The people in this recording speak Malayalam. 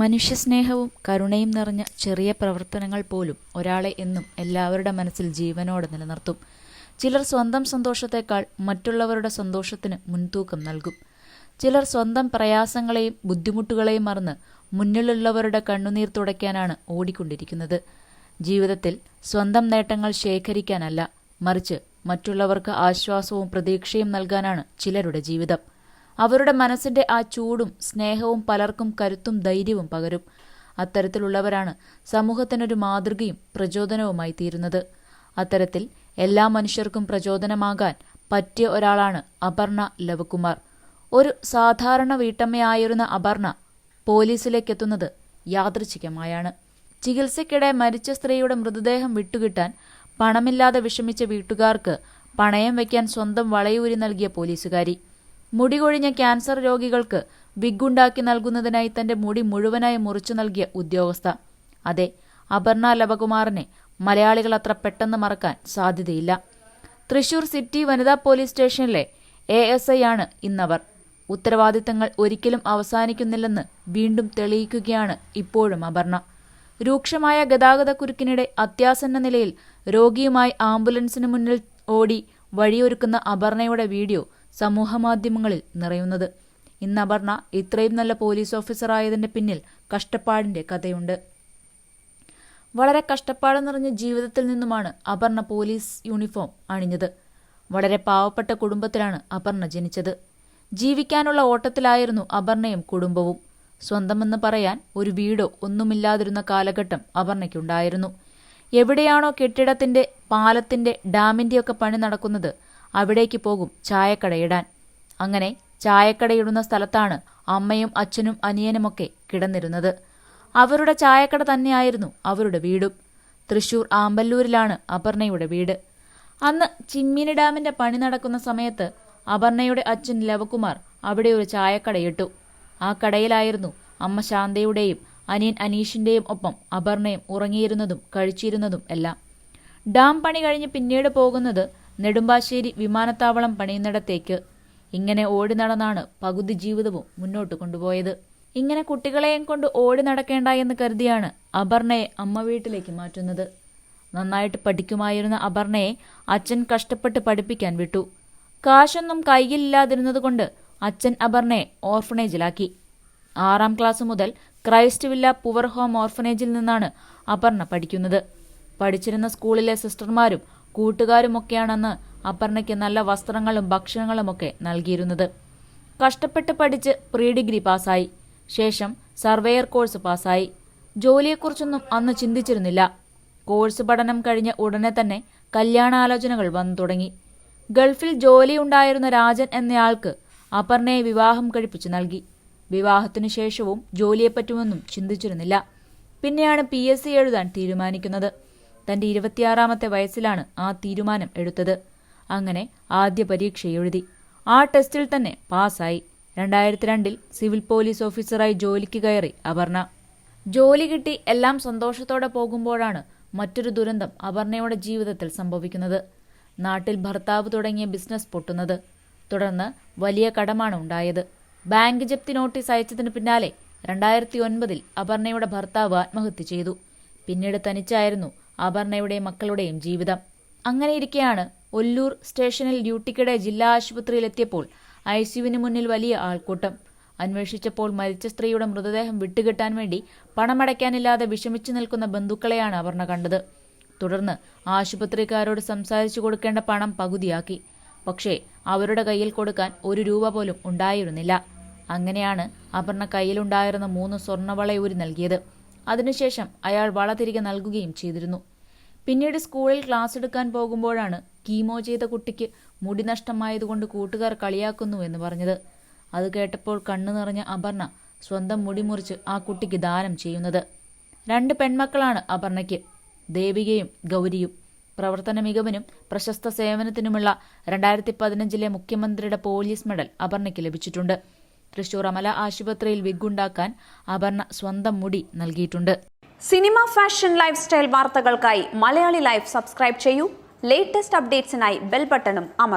മനുഷ്യസ്നേഹവും കരുണയും നിറഞ്ഞ ചെറിയ പ്രവർത്തനങ്ങൾ പോലും ഒരാളെ എന്നും എല്ലാവരുടെ മനസ്സിൽ ജീവനോട് നിലനിർത്തും. ചിലർ സ്വന്തം സന്തോഷത്തേക്കാൾ മറ്റുള്ളവരുടെ സന്തോഷത്തിന് മുൻതൂക്കം നൽകും. ചിലർ സ്വന്തം പ്രയാസങ്ങളെയും ബുദ്ധിമുട്ടുകളെയും മറന്ന് മുന്നിലുള്ളവരുടെ കണ്ണുനീർ തുടയ്ക്കാനാണ് ഓടിക്കൊണ്ടിരിക്കുന്നത്. ജീവിതത്തിൽ സ്വന്തം നേട്ടങ്ങൾ ശേഖരിക്കാനല്ല മറിച്ച് മറ്റുള്ളവർക്ക് ആശ്വാസവും പ്രതീക്ഷയും നൽകാനാണ് ചിലരുടെ ജീവിതം. അവരുടെ മനസ്സിന്റെ ആ ചൂടും സ്നേഹവും പലർക്കും കരുത്തും ധൈര്യവും പകരും. അത്തരത്തിലുള്ളവരാണ് സമൂഹത്തിനൊരു മാതൃകയും പ്രചോദനവുമായി തീരുന്നത്. അത്തരത്തിൽ എല്ലാ മനുഷ്യർക്കും പ്രചോദനമാകാൻ പറ്റിയ ഒരാളാണ് അപർണ ലവകുമാർ. ഒരു സാധാരണ വീട്ടമ്മയായിരുന്ന അപർണ പോലീസിലേക്കെത്തുന്നത് യാദൃച്ഛികമായാണ്. ചികിത്സയ്ക്കിടെ മരിച്ച സ്ത്രീയുടെ മൃതദേഹം വിട്ടുകിട്ടാൻ പണമില്ലാതെ വിഷമിച്ച വീട്ടുകാർക്ക് പണയം വയ്ക്കാൻ സ്വന്തം വളയൂരി നൽകിയ പോലീസുകാരി. മുടി കൊഴിഞ്ഞ ക്യാൻസർ രോഗികൾക്ക് വിഗുണ്ടാക്കി നൽകുന്നതിനായി തന്റെ മുടി മുഴുവനായി മുറിച്ചു നൽകിയ ഉദ്യോഗസ്ഥ. അതെ അപർണ ലവകുമാറിനെ മലയാളികൾ അത്ര പെട്ടെന്ന് മറക്കാൻ സാധ്യതയില്ല. തൃശൂർ സിറ്റി വനിതാ പോലീസ് സ്റ്റേഷനിലെ എ എസ് ഐ ആണ് ഇന്നവർ. ഉത്തരവാദിത്തങ്ങൾ ഒരിക്കലും അവസാനിക്കുന്നില്ലെന്ന് വീണ്ടും തെളിയിക്കുകയാണ് ഇപ്പോഴും അപർണ. രൂക്ഷമായ ഗതാഗതക്കുരുക്കിനിടെ അത്യാസന്ന നിലയിൽ രോഗിയുമായി ആംബുലൻസിന് മുന്നിൽ ഓടി വഴിയൊരുക്കുന്ന അപർണയുടെ വീഡിയോ സമൂഹമാധ്യമങ്ങളിൽ നിറയുന്നത്. ഇന്ന് അപർണ ഇത്രയും നല്ല പോലീസ് ഓഫീസറായതിന്റെ പിന്നിൽ കഷ്ടപ്പാടിന്റെ കഥയുണ്ട്. വളരെ കഷ്ടപ്പാട് നിറഞ്ഞ ജീവിതത്തിൽ നിന്നുമാണ് അപർണ പോലീസ് യൂണിഫോം അണിഞ്ഞത്. വളരെ പാവപ്പെട്ട കുടുംബത്തിലാണ് അപർണ ജനിച്ചത്. ജീവിക്കാനുള്ള ഓട്ടത്തിലായിരുന്നു അപർണയും കുടുംബവും. സ്വന്തമെന്ന് പറയാൻ ഒരു വീടോ ഒന്നുമില്ലാതിരുന്ന കാലഘട്ടം അപർണയ്ക്കുണ്ടായിരുന്നു. എവിടെയാണോ കെട്ടിടത്തിന്റെ പാലത്തിന്റെ ഡാമിന്റെയൊക്കെ പണി നടക്കുന്നത് അവിടേക്ക് പോകും ചായക്കടയിടാൻ അങ്ങനെ ചായക്കടയിടുന്ന സ്ഥലത്താണ് അമ്മയും അച്ഛനും അനിയനുമൊക്കെ കിടന്നിരുന്നത്. അവരുടെ ചായക്കട തന്നെയായിരുന്നു അവരുടെ വീടും. തൃശൂർ ആമ്പല്ലൂരിലാണ് അപർണയുടെ വീട്. അന്ന് ചിമ്മിനി ഡാമിന്റെ പണി നടക്കുന്ന സമയത്ത് അപർണയുടെ അച്ഛൻ ലവകുമാർ അവിടെ ഒരു ചായക്കടയിട്ടു ആ കടയിലായിരുന്നു അമ്മ ശാന്തയുടെയും അനിയൻ അനീഷിന്റെയും ഒപ്പം അപർണയും ഉറങ്ങിയിരുന്നതും കഴിച്ചിരുന്നതും എല്ലാം. ഡാം പണി കഴിഞ്ഞ് പിന്നീട് പോകുന്നത് നെടുമ്പാശ്ശേരി വിമാനത്താവളം പണിയുന്നിടത്തേക്ക് ഇങ്ങനെ ഓടി നടന്നാണ് പകുതി ജീവിതവും മുന്നോട്ട് കൊണ്ടുപോയത്. ഇങ്ങനെ കുട്ടികളെയും കൊണ്ട് ഓടി നടക്കേണ്ട എന്ന് കരുതിയാണ് അപർണയെ അമ്മ വീട്ടിലേക്ക് മാറ്റുന്നത്. നന്നായിട്ട് പഠിക്കുമായിരുന്ന അപർണയെ അച്ഛൻ കഷ്ടപ്പെട്ട് പഠിപ്പിക്കാൻ വിട്ടു. കാശൊന്നും കയ്യിലില്ലാതിരുന്നതുകൊണ്ട് അച്ഛൻ അപർണയെ ഓർഫണേജിലാക്കി. ആറാം ക്ലാസ് മുതൽ ക്രൈസ്റ്റ് വില്ല പുവർ ഹോം ഓർഫനേജിൽ നിന്നാണ് അപർണ പഠിക്കുന്നത്. പഠിച്ചിരുന്ന സ്കൂളിലെ സിസ്റ്റർമാരും കൂട്ടുകാരുമൊക്കെയാണെന്ന് അപർണയ്ക്ക് നല്ല വസ്ത്രങ്ങളും ഭക്ഷണങ്ങളുമൊക്കെ നൽകിയിരുന്നത്. കഷ്ടപ്പെട്ട് പഠിച്ച് പ്രീ ഡിഗ്രി പാസ്സായി. ശേഷം സർവേയർ കോഴ്സ് പാസ്സായി. ജോലിയെക്കുറിച്ചൊന്നും അന്ന് ചിന്തിച്ചിരുന്നില്ല. കോഴ്സ് പഠനം കഴിഞ്ഞ ഉടനെ തന്നെ കല്യാണാലോചനകൾ വന്നു തുടങ്ങി. ഗൾഫിൽ ജോലി ഉണ്ടായിരുന്ന രാജൻ എന്നയാൾക്ക് അപർണയെ വിവാഹം കഴിപ്പിച്ചു നൽകി. വിവാഹത്തിനു ശേഷവും ജോലിയെപ്പറ്റുമൊന്നും ചിന്തിച്ചിരുന്നില്ല. പിന്നെയാണ് പി എഴുതാൻ തീരുമാനിക്കുന്നത്. തന്റെ ഇരുപത്തിയാറാമത്തെ വയസ്സിലാണ് ആ തീരുമാനം എടുത്തത്. അങ്ങനെ ആദ്യ പരീക്ഷ എഴുതി ആ ടെസ്റ്റിൽ തന്നെ പാസ്സായി. രണ്ടായിരത്തി രണ്ടിൽ സിവിൽ പോലീസ് ഓഫീസറായി ജോലിക്ക് കയറി അപർണ. ജോലി കിട്ടി എല്ലാം സന്തോഷത്തോടെ പോകുമ്പോഴാണ് മറ്റൊരു ദുരന്തം അപർണയുടെ ജീവിതത്തിൽ സംഭവിക്കുന്നത്. നാട്ടിൽ ഭർത്താവ് തുടങ്ങിയ ബിസിനസ് പൊട്ടുന്നത്. തുടർന്ന് വലിയ കടമാണ് ഉണ്ടായത്. ബാങ്ക് ജപ്തി നോട്ടീസ് അയച്ചതിന് പിന്നാലെ രണ്ടായിരത്തി ഒൻപതിൽ അപർണയുടെ ഭർത്താവ് ആത്മഹത്യ ചെയ്തു. പിന്നീട് തനിച്ചായിരുന്നു അപർണയുടെയും മക്കളുടെയും ജീവിതം. അങ്ങനെയിരിക്കെയാണ് ഒല്ലൂർ സ്റ്റേഷനിൽ ഡ്യൂട്ടിക്കിടെ ജില്ലാ ആശുപത്രിയിലെത്തിയപ്പോൾ ഐ സിയുവിന് മുന്നിൽ വലിയ ആൾക്കൂട്ടം. അന്വേഷിച്ചപ്പോൾ മരിച്ച സ്ത്രീയുടെ മൃതദേഹം വിട്ടുകിട്ടാൻ വേണ്ടി പണമടയ്ക്കാനില്ലാതെ വിഷമിച്ചു നിൽക്കുന്ന ബന്ധുക്കളെയാണ് അപർണ കണ്ടത്. തുടർന്ന് ആശുപത്രിക്കാരോട് സംസാരിച്ചു കൊടുക്കേണ്ട പണം പകുതിയാക്കി. പക്ഷേ അവരുടെ കയ്യിൽ കൊടുക്കാൻ ഒരു രൂപ പോലും ഉണ്ടായിരുന്നില്ല. അങ്ങനെയാണ് അപർണ കയ്യിലുണ്ടായിരുന്ന മൂന്ന് സ്വർണവളയൂരി നൽകിയത്. അതിനുശേഷം അയാൾ വളതിരികെ നൽകുകയും ചെയ്തിരുന്നു. പിന്നീട് സ്കൂളിൽ ക്ലാസ് എടുക്കാൻ പോകുമ്പോഴാണ് കീമോ ചെയ്ത കുട്ടിക്ക് മുടി നഷ്ടമായതുകൊണ്ട് കൂട്ടുകാർ കളിയാക്കുന്നു എന്ന് പറഞ്ഞത്. അത് കേട്ടപ്പോൾ കണ്ണു നിറഞ്ഞ അപർണ സ്വന്തം മുടി മുറിച്ച് ആ കുട്ടിക്ക് ദാനം ചെയ്യുന്നത്. രണ്ട് പെൺമക്കളാണ് അപർണയ്ക്ക് ദേവികയും ഗൗരിയും. പ്രവർത്തന മികവിനും പ്രശസ്ത സേവനത്തിനുമുള്ള രണ്ടായിരത്തി പതിനഞ്ചിലെ മുഖ്യമന്ത്രിയുടെ പോലീസ് മെഡൽ അപർണയ്ക്ക് ലഭിച്ചിട്ടുണ്ട്. തൃശൂർ അമല ആശുപത്രിയിൽ വിഗുണ്ടാക്കാൻ അപർണ സ്വന്തം മുടി നൽകിയിട്ടുണ്ട്. സിനിമ ഫാഷൻ ലൈഫ് സ്റ്റൈൽ വാർത്തകൾക്കായി മലയാളി ലൈഫ് സബ്സ്ക്രൈബ് ചെയ്യൂ. ലേറ്റസ്റ്റ് അപ്ഡേറ്റ്സിനായി ബെൽ ബട്ടണും അമർത്തുക